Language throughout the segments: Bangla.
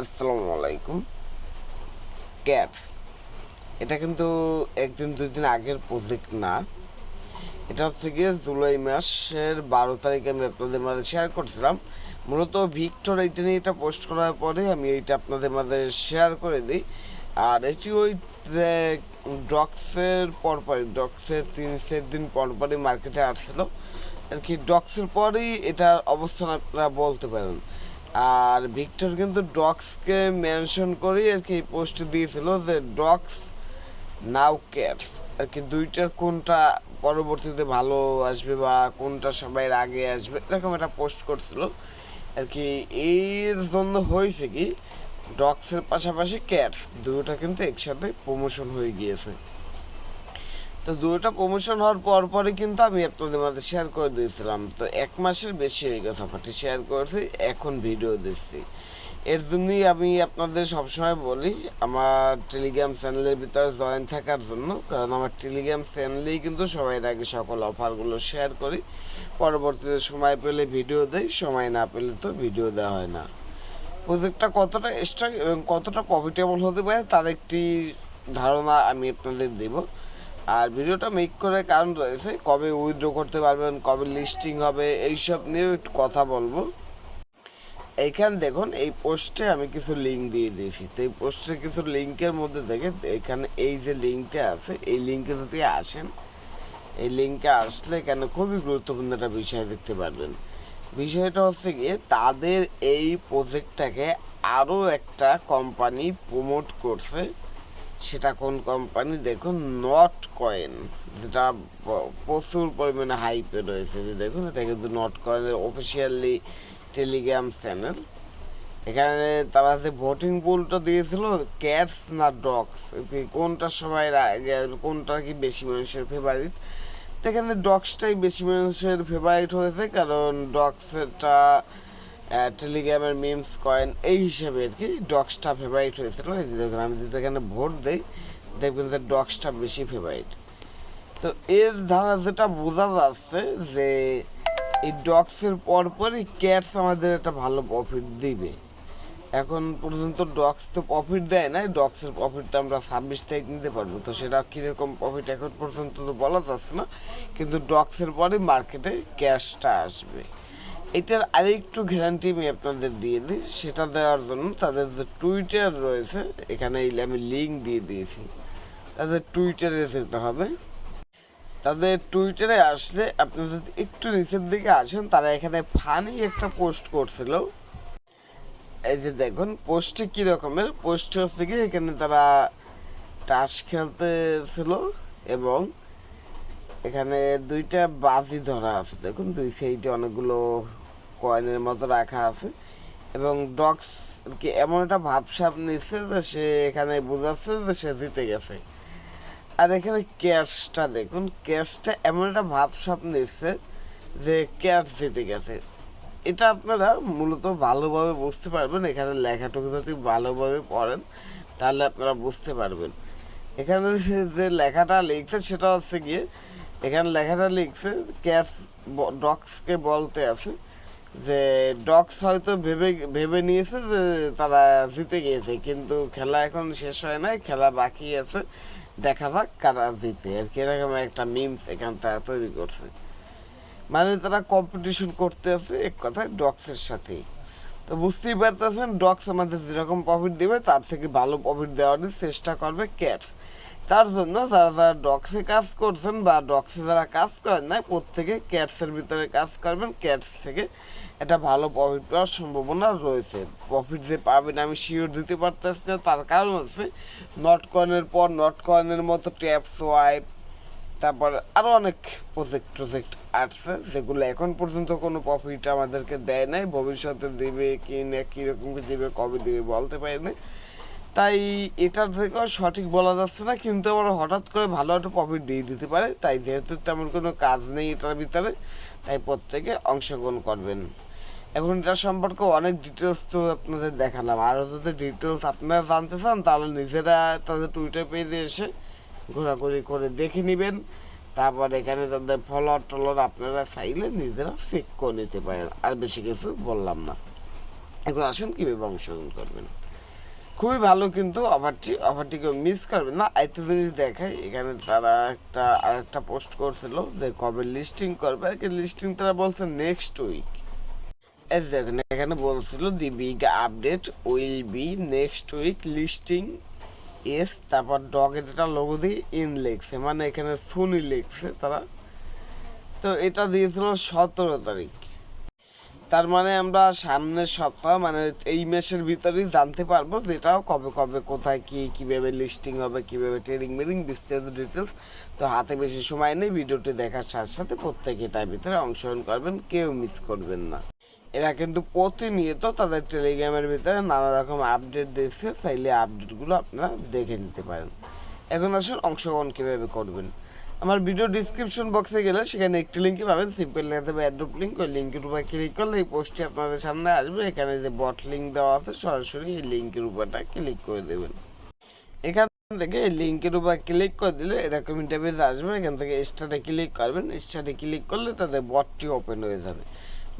আসসালামু আলাইকুম। ক্যাটস এটা কিন্তু একদিন দুই দিন আগের প্রজেক্ট না। এটা হচ্ছে গিয়ে জুলাই মাসের বারো তারিখে আমি আপনাদের মাঝে শেয়ার করছিলাম। মূলত ভিক্টর এইটা নিয়ে এটা পোস্ট করার পরে আমি এইটা আপনাদের মাঝে শেয়ার করে দিই। আর এটি ওই ডক্সের পরপরই ডক্সের তিন, চার দিন পরপরই মার্কেটে আসছিল। আর কি ডক্সের পরেই এটার অবস্থান আপনারা বলতে পারেন। আর ভিক্টর কিন্তু ডক্সকে মেনশন করেই আর কি পোস্ট দিয়েছিল যে ডক্স নাও কেয়ারস। আর কি দুইটার কোনটা পরবর্তীতে ভালো আসবে বা কোনটা সবাই আগে আসবে, এরকম একটা পোস্ট করছিল। আর কি এর জন্য হয়েছে কি ডক্সের পাশাপাশি ক্যাটস দুটোটা কিন্তু একসাথে প্রমোশন হয়ে গিয়েছে। তো দুটোটা প্রমোশন হওয়ার পর পরে কিন্তু আমি আপনাদের মাঝে শেয়ার করে দিয়েছিলাম। তো এক মাসের বেশি হয়ে গেছে অফারটি শেয়ার করেছি, এখন ভিডিও দিচ্ছি। এর জন্যই আমি আপনাদের সবসময় বলি, আমার টেলিগ্রাম চ্যানেলের ভিতরে জয়েন থাকার জন্য, কারণ আমার টেলিগ্রাম চ্যানেলেই কিন্তু সবাই আগে সকল অফারগুলো শেয়ার করি। পরবর্তীতে সময় পেলে ভিডিও দেই, সময় না পেলে তো ভিডিও দেওয়া হয় না। প্রজেক্টটা কতটা স্ট্রং এবং কতটা প্রফিটেবল হতে পারে, তার একটি ধারণা আমি আপনাদের দেব। আর ভিডিওটা মেক করার কারণ রয়েছে, কবে উইথড্র করতে পারবেন, কবে লিস্টিং হবে, এইসব নিয়ে একটু কথা বলব। এইখানে দেখুন, এই পোস্টে আমি কিছু লিঙ্ক দিয়ে দিয়েছি। তো এই পোস্টে কিছু লিঙ্কের মধ্যে থেকে এখানে এই যে লিঙ্কটা আছে, এই লিঙ্কে যদি আসেন, এই লিঙ্কে আসলে এখানে খুবই গুরুত্বপূর্ণ একটা বিষয় দেখতে পারবেন। বিষয়টা হচ্ছে গিয়ে, তাদের এই প্রজেক্টটাকে আরও একটা কোম্পানি প্রমোট করছে। সেটা কোন কোম্পানি দেখুন নট কয়েন যেটা প্রচুর পরিমাণে হাইপে রয়েছে। যে দেখুন, এটা কিন্তু নট কয়েনের অফিসিয়ালি টেলিগ্রাম চ্যানেল এখানে তারা যে ভোটিং পুলটা দিয়েছিল ক্যাটস না ডগস কোনটা সবাই কোনটা কি বেশি মানুষের ফেভারিট তো এখানে ডগসটাই বেশি মানুষের ফেভারিট হয়েছে, কারণ ডগসটা টেলিগ্রামের মিমস কয়েন এই হিসাবে আর কি ডগসটা ফেভারিট হয়েছিল এই যে দেখুন, আমি যদি এখানে ভোট দিই, দেখবেন যে ডগসটা বেশি ফেভারিট তো এর দ্বারা যেটা বোঝা যাচ্ছে যে, এই ডগসের পরপরই ক্যাটস আমাদের একটা ভালো প্রফিট দিবে। এখন পর্যন্ত ডগস তো প্রফিট দেয় না ডগসের প্রফিট তো আমরা ছাব্বিশ তারিখ নিতে পারব। তো সেটা কীরকম প্রফিট এখন পর্যন্ত তো বলা যাচ্ছে না, কিন্তু ডগসের পরে মার্কেটে ক্যাশটা আসবে। এটার আরেকটু গ্যারান্টি আমি আপনাদের দিয়ে দিই, সেটা দেওয়ার জন্য তাদের যে টুইটার রয়েছে, এখানে আমি লিঙ্ক দিয়ে দিয়েছি, তাদের টুইটারে যেতে হবে। তাদের টুইটারে আসলে আপনি যদি একটু নিচের দিকে আসেন, তারা এখানে ফানি একটা পোস্ট করছিল। এই যে দেখুন পোস্টে কী রকমের? পোস্ট হচ্ছে কি এখানে তারা টাস খেলতেছিল এবং এখানে দুইটা বাজি ধরা আছে। দেখুন, দুই সাইডে অনেকগুলো কয়েনের মতো রাখা আছে। এবং ডক্স কি এমন একটা ভাবসাব নিচ্ছে যে সে এখানে বোঝাচ্ছে যে সে জিতে গেছে। আর এখানে ক্যাশটা দেখুন ক্যাশটা এমন একটা ভাবসাব নিচ্ছে যে ক্যাশ জিতে গেছে। এটা আপনারা মূলত ভালোভাবে বুঝতে পারবেন। এখানে লেখাটুকু যদি ভালোভাবে পড়েন, তাহলে আপনারা বুঝতে পারবেন। এখানে যে- লেখাটা লিখছে, সেটা হচ্ছে গিয়ে, এখানে লেখাটা লিখছে ক্যাটস ডক্সকে বলতে আছে যে ডগস হয়তো ভেবে ভেবে নিয়েছে যে তারা জিতে গিয়েছে, কিন্তু খেলা এখন শেষ হয় নাই, খেলা বাকি আছে, দেখা যাক কারা জিতে। আর কি এরকম একটা মিমস এখান তারা করছে। মানে তারা কম্পিটিশন করতে আছে, এক কথায় ডগসের সাথেই। তো বুঝতেই পারতেছেন, ডগস আমাদের যেরকম প্রফিট দেবে, তার থেকে ভালো প্রফিট দেওয়ার চেষ্টা করবে ক্যাটস তার জন্য যারা যারা ডক্সে কাজ করছেন বা ডক্সে যারা কাজ করেন না প্রত্যেকে ক্যাটসের ভিতরে কাজ করবেন। ক্যাটস থেকে একটা ভালো প্রফিট পাওয়ার সম্ভাবনা রয়েছে। প্রফিট যে পাবেন আমি শিওর দিতে পারতেছি না। তার কারণ হচ্ছে নট কয়েনের পর নট কয়েনের মতো ট্যাপ সোয়াইপ তারপর আরও অনেক প্রজেক্ট প্রজেক্ট আসছে, যেগুলো এখন পর্যন্ত কোনো প্রফিট আমাদেরকে দেয় নাই। ভবিষ্যতে দেবে কি না কীরকম কি দেবে, কবে দেবে বলতে পারি না তাই এটার থেকেও সঠিক বলা যাচ্ছে না, কিন্তু আবার হঠাৎ করে ভালো একটা প্রফিট দিয়ে দিতে পারে। তাই যেহেতু তেমন কোনো কাজ নেই এটার ভিতরে, তাই প্রত্যেকে অংশগ্রহণ করবেন। এখন এটার সম্পর্কে অনেক ডিটেলস তো আপনাদের দেখালাম। আরও যদি ডিটেলস আপনারা জানতে চান, তাহলে নিজেরা তাদের টুইটার পেজে এসে ঘোরাঘুরি করে দেখে নেবেন। তারপর এখানে তাদের ফলোয়ার টলোয়ার আপনারা চাইলে নিজেরা চেক করে নিতে পারেন। আর বেশি কিছু বললাম না। এখন আসুন কীভাবে অংশগ্রহণ করবেন। খুবই ভালো কিন্তু অফারটি অফারটিকে মিস করবেন না, একটা জিনিস দেখাই, এখানে তারা একটা, আরেকটা পোস্ট করছিল যে কবে লিস্টিং করবে আর কি লিস্টিং তারা বলছে নেক্সট উইক এই দেখুন, এখানে বলছিল the big update will be next week listing S তারপর ডগের এটা লোগো দিয়ে ইন লিখছে মানে এখানে সুনি লিখছে তারা। তো এটা দিয়েছিল সতেরো তারিখ। তার মানে আমরা সামনের সপ্তাহ মানে এই মাসের ভিতরেই জানতে পারব যেটাও কবে কবে, কোথায় কি, কীভাবে লিস্টিং হবে, কীভাবে ট্রেডিং মেরিং বিস্তারিত ডিটেলস তো হাতে বেশি সময় নেই, ভিডিওটি দেখার সাথে সাথে প্রত্যেকে এটার ভিতরে অংশগ্রহণ করবেন, কেউ মিস করবেন না। এরা কিন্তু প্রতিনিয়ত তাদের টেলিগ্রামের ভিতরে নানা রকম আপডেট দিচ্ছে, চাইলে আপডেটগুলো আপনারা দেখে নিতে পারেন। এখন আসুন অংশগ্রহণ কীভাবে করবেন। আমার ভিডিও ডিসক্রিপশন বক্সে গেলে সেখানে একটি লিঙ্কই পাবেন। সিম্পল লেখা দেবে অ্যাড্রপ লিঙ্ক ওই লিঙ্কের উপর ক্লিক করলে এই পোস্টটি আপনাদের সামনে আসবে। এখানে যে বট লিঙ্ক দেওয়া আছে, সরাসরি এই লিঙ্কের উপরটা ক্লিক করে দেবেন। এখান থেকে এই লিঙ্কের উপর ক্লিক করে দিলে এরকম ইন্টারভিউ আসবে। এখান থেকে স্টার্টে ক্লিক করবেন। স্টার্টে ক্লিক করলে তাদের বটটি ওপেন হয়ে যাবে।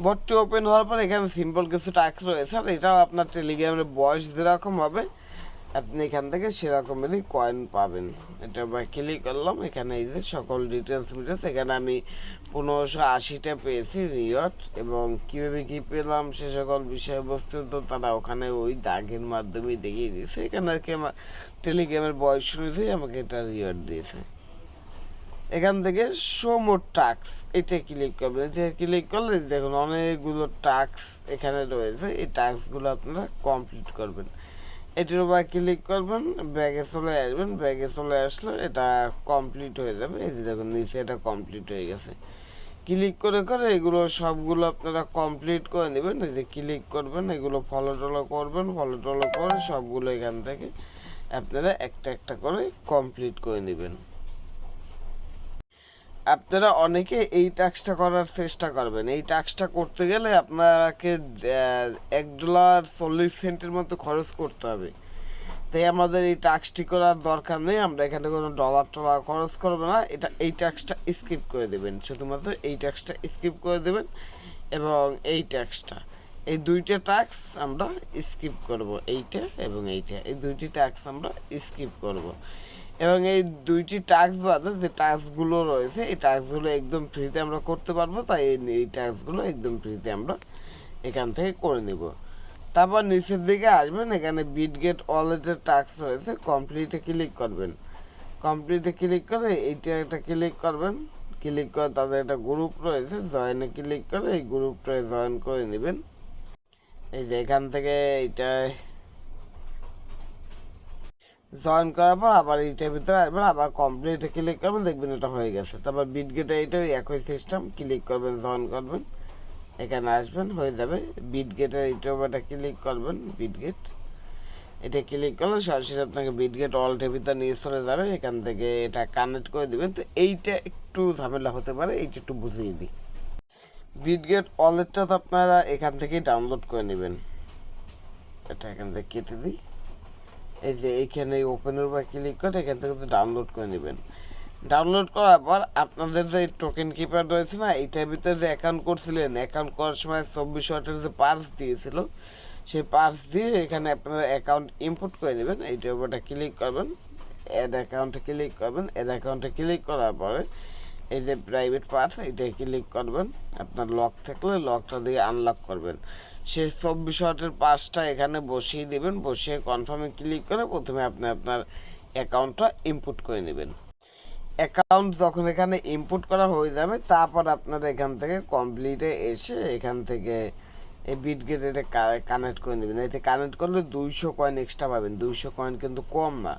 বটটি ওপেন হওয়ার পর এখানে সিম্পল কিছু টাস্ক রয়েছে। আর এটাও আপনার টেলিগ্রামের বয়স যেরকম হবে আপনি এখান থেকে সেরকমেরই কয়েন পাবেন। এটা বা ক্লিক করলাম, এখানে এই যে সকল ডিটেলস মিটেলস এখানে আমি পনেরোশো আশিটা পেয়েছি রিওয়ার্ড এবং কীভাবে কী পেলাম সে সকল বিষয়বস্তু তো তারা ওখানে ওই দাগের মাধ্যমেই দেখিয়ে দিয়েছে। এখানে আর কি আমার টেলিগ্রামের বয়স অনুযায়ী আমাকে এটা রিওয়ার্ড দিয়েছে। এখান থেকে মোর টাক্স এটা ক্লিক করবেন। এটা ক্লিক করলে দেখুন অনেকগুলো টাক্স এখানে রয়েছে। এই টাস্কগুলো আপনারা কমপ্লিট করবেন। এটির উপর ক্লিক করবেন ব্যাগে চলে আসবেন ব্যাগে চলে আসলে এটা কমপ্লিট হয়ে যাবে। এই যে দেখুন, নিচে এটা কমপ্লিট হয়ে গেছে। ক্লিক করে করে এগুলো সবগুলো আপনারা কমপ্লিট করে নেবেন। এই যে ক্লিক করবেন, এগুলো ফলো টলো করবেন ফলো টলো করে সবগুলো এখান থেকে আপনারা একটা একটা করে কমপ্লিট করে নেবেন। আপনারা অনেকে এই টাস্কটা করার চেষ্টা করবেন। এই টাস্কটা করতে গেলে আপনাকে এক ডলার চল্লিশ সেন্টের মতো খরচ করতে হবে। তাই আমাদের এই টাস্কটি করার দরকার নেই। আমরা এখানে কোনো ডলার টলার খরচ করব না। এটা, এই ট্যাক্সটা স্কিপ করে দেবেন। শুধুমাত্র এই ট্যাক্সটা স্কিপ করে দেবেন এবং এই ট্যাক্সটা এই দুইটা ট্যাক্স আমরা স্কিপ করব। এইটা এবং এইটা। এই দুইটি ট্যাক্স আমরা স্কিপ করব। এবং এই দুইটি টাস্ক বাদে যে টাস্কগুলো রয়েছে, এই টাস্কগুলো একদম ফ্রিতে আমরা করতে পারব, তাই এই টাস্কগুলো একদম ফ্রিতে আমরা এখান থেকে করে নিব। তারপর নিচের দিকে আসবেন, এখানে বিটগেট ওয়ালেটের টাস্ক রয়েছে কমপ্লিটে ক্লিক করবেন। কমপ্লিটে ক্লিক করে এইটা একটা ক্লিক করবেন। ক্লিক করে তাদের একটা গ্রুপ রয়েছে জয়েনে ক্লিক করে এই গ্রুপটায় জয়েন করে নেবেন। এই যে এখান থেকে এইটায় জয়েন করার পর আবার এইটার ভিতরে আসবেন আবার কমপ্লিটে ক্লিক করবেন, দেখবেন এটা হয়ে গেছে। তারপর বিটগেটে এইটাও একই সিস্টেম ক্লিক করবেন জয়েন করবেন, এখানে আসবেন, হয়ে যাবে। বিটগেটের এইটাও একটা ক্লিক করবেন বিটগেট এটা ক্লিক করলে সরাসরি আপনাকে বিটগেট ওয়ালেটের ভিতরে নিয়ে চলে যাবে, এখান থেকে এটা কানেক্ট করে দেবেন। তো এইটা একটু ঝামেলা হতে পারে, এইটা একটু বুঝিয়ে দিই। বিটগেট ওয়ালেটটা তো আপনারা এখান থেকেই ডাউনলোড করে নেবেন। এটা এখান থেকে কেটে দিই। এই যে এইখানে ওপেনের উপর ক্লিক করে এখান থেকে ডাউনলোড করে নেবেন। ডাউনলোড করার পর আপনাদের যে টোকেন কিপার রয়েছে না এইটার ভিতরে যে অ্যাকাউন্ট করছিলেন অ্যাকাউন্ট করার সময় চব্বিশ ওয়াটের যে পার্স দিয়েছিল, সেই পার্স দিয়ে এখানে আপনারা অ্যাকাউন্ট ইনপুট করে নেবেন। এইটার উপরটা ক্লিক করবেন অ্যাড অ্যাকাউন্টে ক্লিক করবেন অ্যাড অ্যাকাউন্টে ক্লিক করার পরে এই যে প্রাইভেট পার্স এইটাই ক্লিক করবেন। আপনার লক থাকলে লকটা দিয়ে আনলক করবেন। সে চব্বিশ ওয়াটের পার্সটা এখানে বসিয়ে দেবেন, বসিয়ে কনফার্মে ক্লিক করে প্রথমে আপনি আপনার অ্যাকাউন্টটা ইনপুট করে নেবেন। অ্যাকাউন্ট যখন এখানে ইনপুট করা হয়ে যাবে, তারপর আপনার এখান থেকে কমপ্লিটে এসে এখান থেকে এই বিটগেট এটা কানেক্ট করে নেবেন। এটা কানেক্ট করলে দুইশো কয়েন এক্সট্রা পাবেন। দুইশো কয়েন কিন্তু কম না।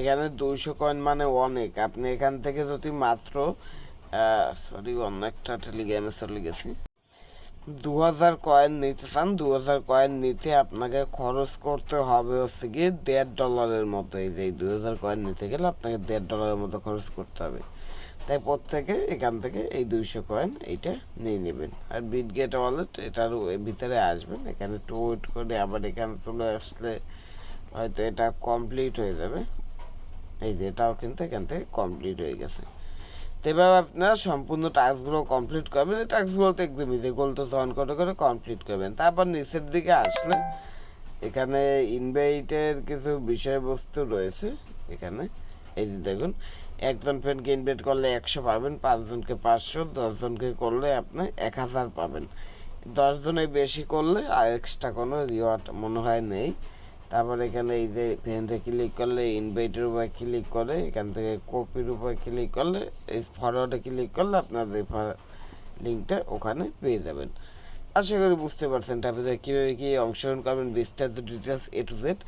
এখানে দুইশো কয়েন মানে অনেক। আপনি এখান থেকে যদি মাত্র সরি অন্য একটা টেলিগ্রামে চলে গেছি। দু হাজার কয়েন নিতে চান দু হাজার কয়েন নিতে আপনাকে খরচ করতে হবে হচ্ছে গিয়ে দেড় ডলারের মতো। এই যে দু হাজার কয়েন নিতে গেলে আপনাকে দেড় ডলারের মতো খরচ করতে হবে। তাই প্রত্যেকে এখান থেকে এই দুইশো কয়েন এইটা নিয়ে নেবেন। আর বিটগেট ওয়ালেট এটার ভিতরে আসবেন। এখানে একটু ওয়েট করে আবার এখানে চলে আসলে হয়তো এটা কমপ্লিট হয়ে যাবে। এই যে এটাও কিন্তু এখান থেকে কমপ্লিট হয়ে গেছে। তো এভাবে আপনারা সম্পূর্ণ টাস্কগুলো কমপ্লিট করবেন। এই টাস্কগুলো তো একদম ইজি গোল তো জয়েন করে করে কমপ্লিট করবেন। তারপর নিচের দিকে আসলে এখানে ইনভাইটের কিছু বিষয়বস্তু রয়েছে এখানে। এই যে দেখুন, একজন ফ্রেন্ডকে ইনভাইট করলে একশো পাবেন পাঁচজনকে পাঁচশো, দশজনকে করলে আপনি এক হাজার পাবেন। দশজনে বেশি করলে আর এক্সট্রা কোনো রিওয়ার্ড মনে হয় নেই। তারপর এখানে এই যে ফ্রেন্ডে ক্লিক করলে ইনভাইটের উপরে ক্লিক করে, এখান থেকে কপির উপরে ক্লিক করলে, এই ফরওয়ার্ডে ক্লিক করলে আপনার লিঙ্কটা ওখানে পেয়ে যাবেন। আশা করি বুঝতে পারছেন। তারপরে কীভাবে কী অংশগ্রহণ করবেন, বিস্তারিত ডিটেলস এ টু জেড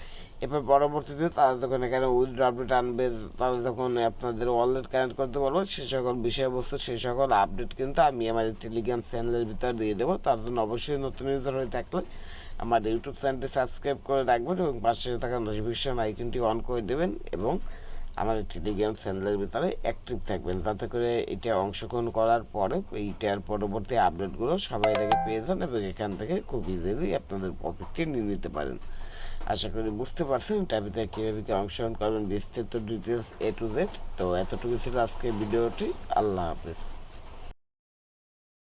এরপর পরবর্তীতে তারা যখন এখানে উইথ আপডেট আনবে, তারা যখন আপনাদের ওয়ালেট কানেক্ট করতে পারব, সে সকল বিষয়বস্তু সেই সকল আপডেট কিন্তু আমি আমার টেলিগ্রাম চ্যানেলের ভিতরে দিয়ে দেবো। তার জন্য অবশ্যই নতুন ইউজার হয়ে থাকলে আমার ইউটিউব চ্যানেলটি সাবস্ক্রাইব করে রাখবেন এবং পাশে থাকা নোটিফিকেশন আইকনটি অন করে দেবেন এবং আমার টেলিগ্রাম চ্যানেলের ভিতরে অ্যাক্টিভ থাকবেন। তাতে করে এটা অংশগ্রহণ করার পরে এইটার পরবর্তী আপডেটগুলো সবাই থেকে পেয়ে যান এবং এখান থেকে খুব ইজিলি আপনাদের পকেটটি নিয়ে নিতে পারেন। আশা করি বুঝতে পারছেন ভিতরে কীভাবে কি অংশগ্রহণ করবেন। বিস্তারিত ডিটেলস এ টু জেড তো এতটুকু ছিল আজকে ভিডিওটি। আল্লাহ হাফেজ।